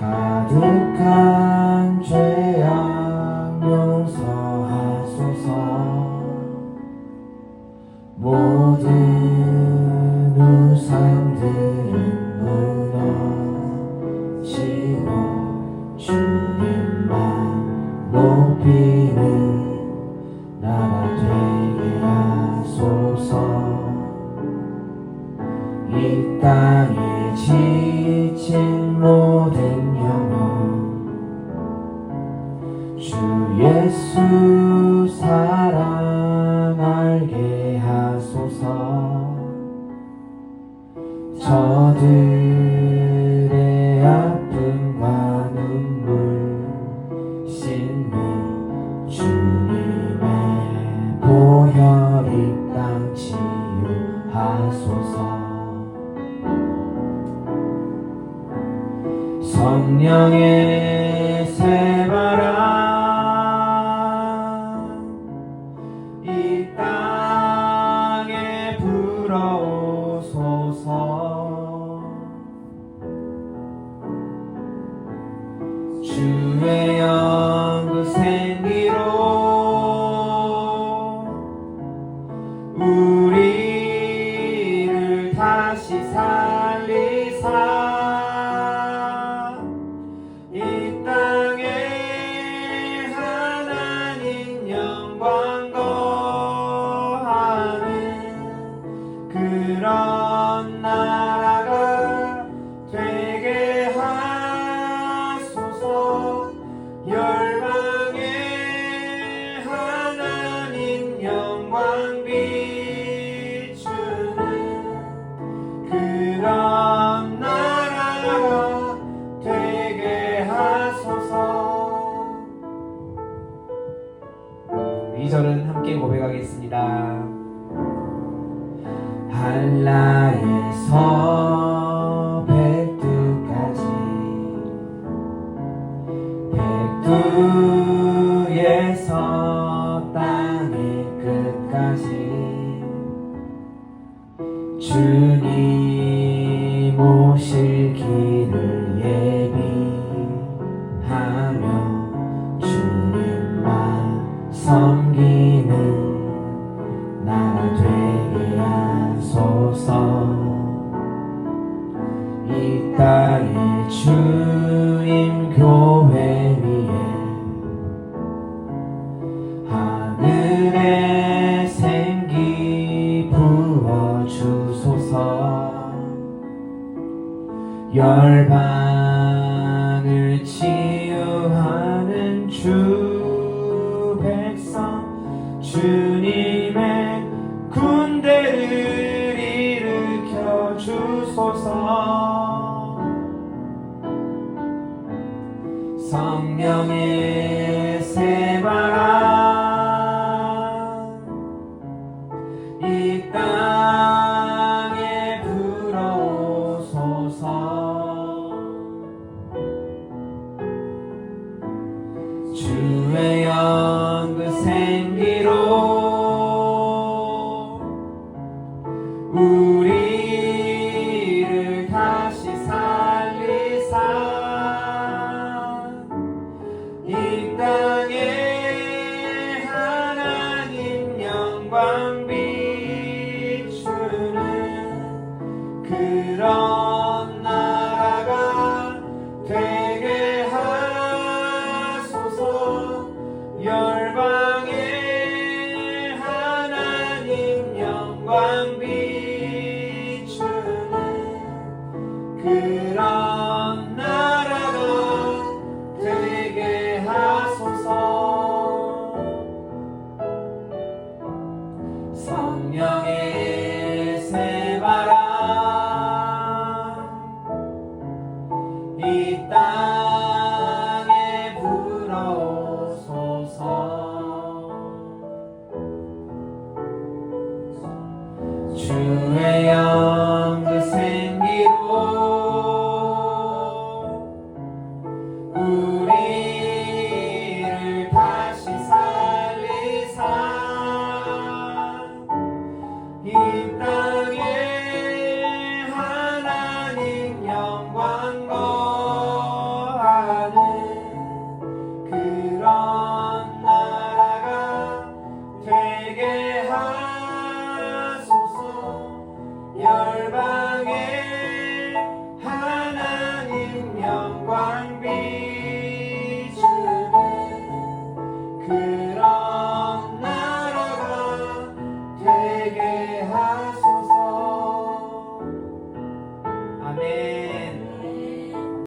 가득한 죄악 용서하소서. 모든 우상들은 무너지고 주님만 높이는 나라 되게 하소서. 이 땅에 주 예수 사랑 알게 하소서. 저들의 아픔과 눈물 씻는 주님의 보혈 이 땅 치유하소서. 성령의 2절은 함께 고백하겠습니다. 한라에서 백두까지 백두에서 땅의 끝까지 주님 주님 교회 위에 하늘의 생기 부어 주소서. 열방을 치유하는 주 백성 주님의 군대를 일으켜 주소서 성령의 새바람 이 땅에 불어오소서. 주의 영그 생기로 우리 영광 비추는 그런 나라가 되게 하소서. 열방에 하나님 영광 비추는 그런